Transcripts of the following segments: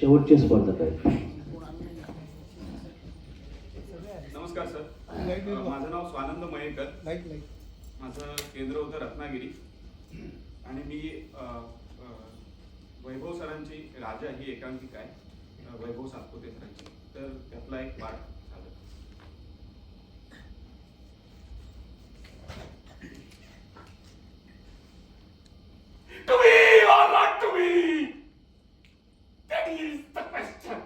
शेवटचे स्पर्धक आहेत. नमस्कार सर. माझं नाव स्वानंद मयेकर. माझं केंद्र होतं रत्नागिरी. आणि मी वैभव सरांची राजा ही एकांकिका आहे. वैभव सातपुते सरांची तर त्यातला एक पाठ झाला. That is the question.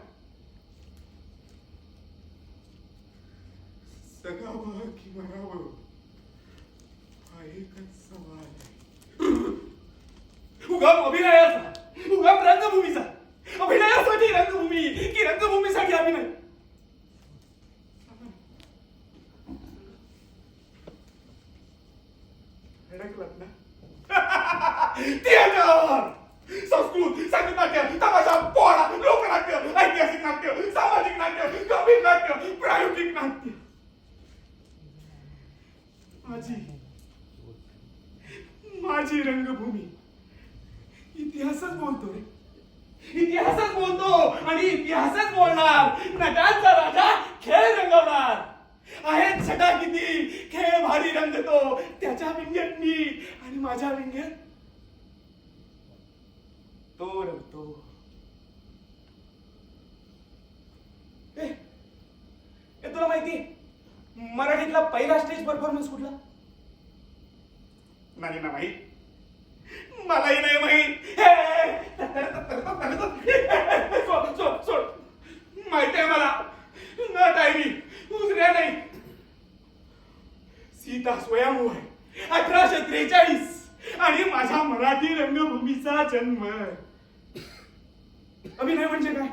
सगावं की मरावं हा एकच सवाल आहे उगम अभिनयाचा उगम रंगभूमीचा अभिनयासाठी रंगभूमी की रंगभूमीसाठी अभिनय अडकलात ना थिएटर संस्कृत संगीत नाट्य तमाशा पोळा लोकनाट्य ऐतिहासिक नाट्य सामाजिक नाट्य गंभीर नाट्य प्रायोगिक नाट्य माझी माझी रंगभूमी इतिहासच बोलतो रे इतिहासच बोलतो आणि इतिहासच बोलणार नटांचा राजा खेळ रंगवणार. आहेत छटा किती खेळ भारी रंगतो त्याच्या विंगेत मी आणि माझ्या विंगेत तो रंगतो. ए ए, तुला माहिती मराठीतला पहिला स्टेज परफॉर्मन्स कुठला? नाही ना माहीत. मलाही नाही माहीत हे, सोड सोड सोड माहिती आहे मला नट आहे मी उजऱ्या नाही सीता स्वयंभू आहे अठराशे त्रेचाळीस आणि माझ्या मराठी रंगभूमीचा जन्म अभिनय म्हणजे काय?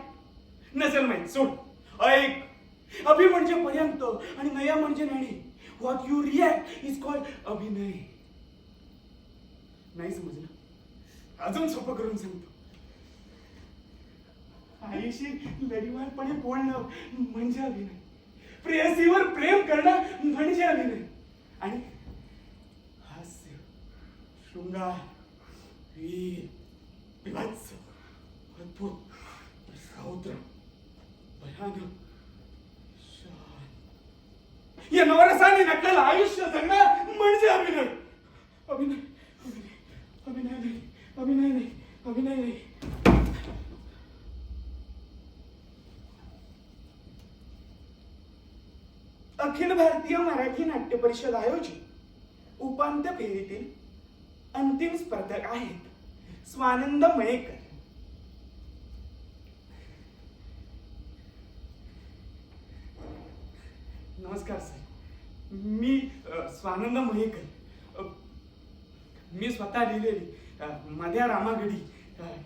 नसेल माहीत. सोड. ऐक. अभि म्हणजे पर्यंत आणि नया म्हणजे नाही. What you react is called अभिनय. नाही समजलं? अजून सोपं करून सांगतो. आईशी लढीवारपणे बोलणं म्हणजे अभिनय. प्रेयसीवर प्रेम करणं म्हणजे अभिनय. आणि हास्य शृंगार आपल्याला आयुष्य जगणं म्हणजे अभिनय. अभिनय. अभिनय. नाही अभिनय. नाही अभिनय. नाही अखिल भारतीय मराठी नाट्य परिषद आयोजित उपांत्य फेरीतील अंतिम स्पर्धक आहेत स्वानंद मयेकर. नमस्कार सर. मी स्वानंद मयेकर मी स्वतः लिहिलेली अ, मध्या रामागडी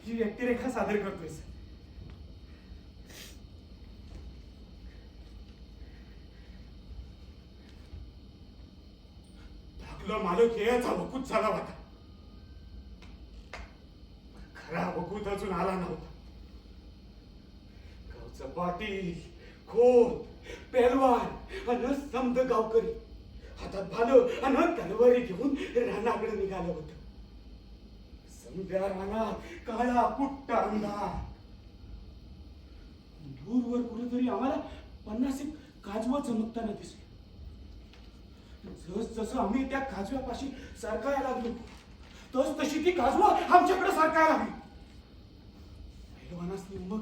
ही व्यक्तिरेखा सादर करतोय सर. धाकलं मालक याचा वकूत झाला होता. खरा वकूत अजून आला नव्हता. गावचं पाटील खोत पेलवान अन समद गावकरी. हातात भालं अन तलवारी घेऊन रानाकडे निघालं होत. समजा रानात काळा कुट्टा अंधार. दूरवर कुठेतरी आम्हाला पन्नास एक काजवा चमकताना दिसले. जस जसं आम्ही त्या काजव्यापाशी सरकायला लागलो तस तशी ती काजवा आमच्याकडे सरकायला लागली. पहिलवानास मग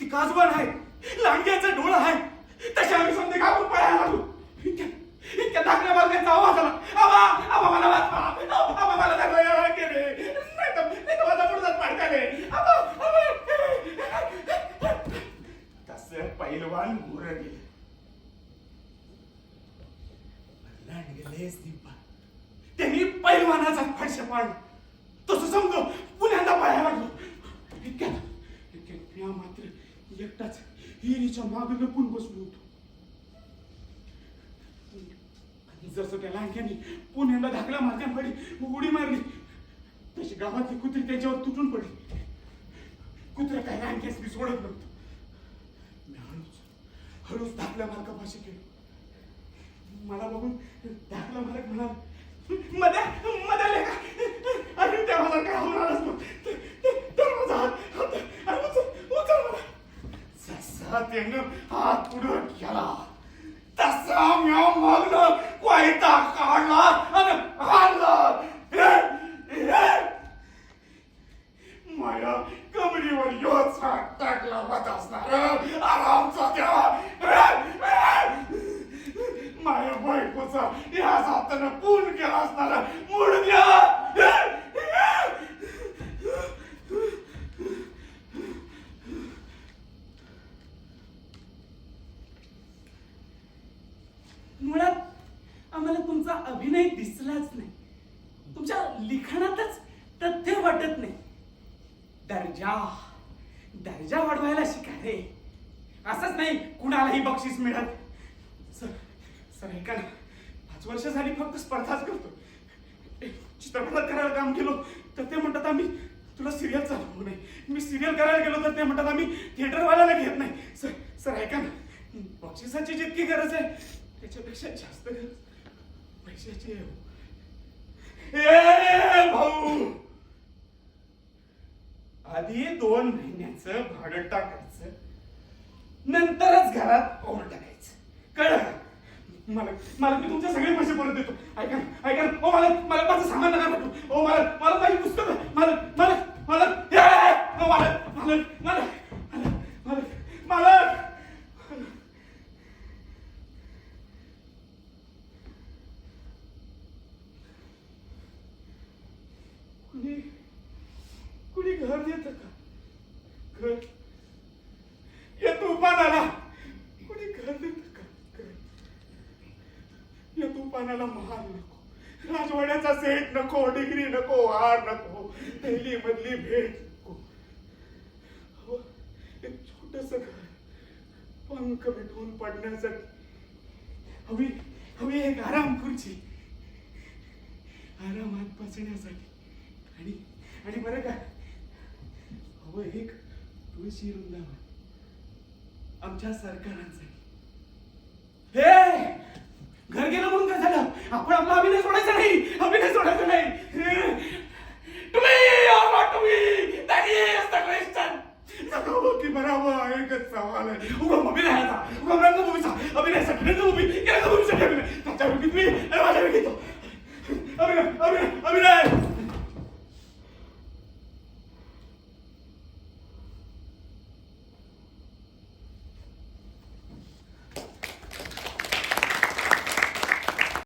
ती काजवा नाही लांडग्याचं डोळं आहे. तसे आम्ही समजे कापून पळायला लागलो. इतक्या इतक्या धाकल्या मार्गाचा आवाज आला. आबा आबा मला वाचवा आबा मला धरलं केले नाही तर माझा मुडदाच पाडकाले तस आवा तसं पहिलवान गुर गेले. लांडगेलेच दिप्पा त्यांनी पैलवानाचा फडशे पाड तसं समजो पुण्यांदा पाया लागलो. इतक्या इतक्या मात्र एकटाच हिरीच्या मागे लपून बसलो होतो. जसं त्या लांडग्यानी पुण्याला धाकल्या मार्गांकडे उडी मारली तशी गावातली कुत्री त्याच्यावर तुटून पडली. कुत्र काय लांक्यास मी सोडत नव्हतं. मी हळूच हळूच धाकल्या मार्गापाशी केलो मला बघून धाकला मालक म्हणाल मदा मदा लेखा अरे त्या मला काय होणारच मग तर माझा हात हात- अरे उचल उचल त्यानं हात पुढं केला तसा म्या मागलं वायता काढला आणि हाणलं हे, हे. माया कमरीवर योच हात टाकला होत असणार आरामचा त्या माया बायकोचा या हातानं पून केला असणार मुडद्या मुळात आम्हाला तुमचा अभिनय दिसलाच नाही तुमच्या लिखाणातच तथ्य वाटत नाही. दर्जा दर्जा वाढवायला शिका रे असंच नाही कुणालाही बक्षीस मिळत. सर सर ऐका ना. पाच वर्ष झाली फक्त स्पर्धाच करतो. चित्रपटात करायला काम केलो तर ते म्हणतात आम्ही तुला सिरियल चालवू नाही मी सिरियल करायला गेलो तर ते म्हणतात आम्ही थिएटरवाल्याला घेत नाही. सर सर ऐका ना. बक्षिसाची जितकी गरज आहे त्याच्यापेक्षा जास्त गरज पैशाची आहे हो. ए भाऊ आधी दोन महिन्याचं भाडं टाकायचं नंतरच घरात पाऊल टाकायचं. कळलं? मला मला मी तुमचे सगळे पैसे परत देतो. ऐका ऐका ओ मला मला माझं सामान नका भेटू ओ मला मला माझी पुस्तक मला मला मला मला मला मला मला मला कुणी घर देत का? घर? या तुफानाला कुणी घर देत का? घर? या तुफानाला महाल नको. राजवाड्याचा सेट नको डिग्री नको हार नको पहिली मधली भेट नको. एक छोटस घर. पंख भेटून पडण्यासाठी. हवी हवी एक आराम खुर्ची. आरामात बसण्यासाठी. आणि आणि बरं का हवं एक तुळशी वृंदावन आमच्या सरकारांसाठी. हे! घर गेलं म्हणून काय झालं? आपण आपला अभिनय सोडायचा नाही. अभिनय सोडायचा नाही. तुम्ही तुम्ही. that is की एकच सवाल आहे. उगम अभिनयाचा उगम रंगभूमीचा. अभिनयासाठी अभिनय? त्याच्या वेळी मी आणि माझ्या वेळी तो. अभिनय अभिनय अभिनय!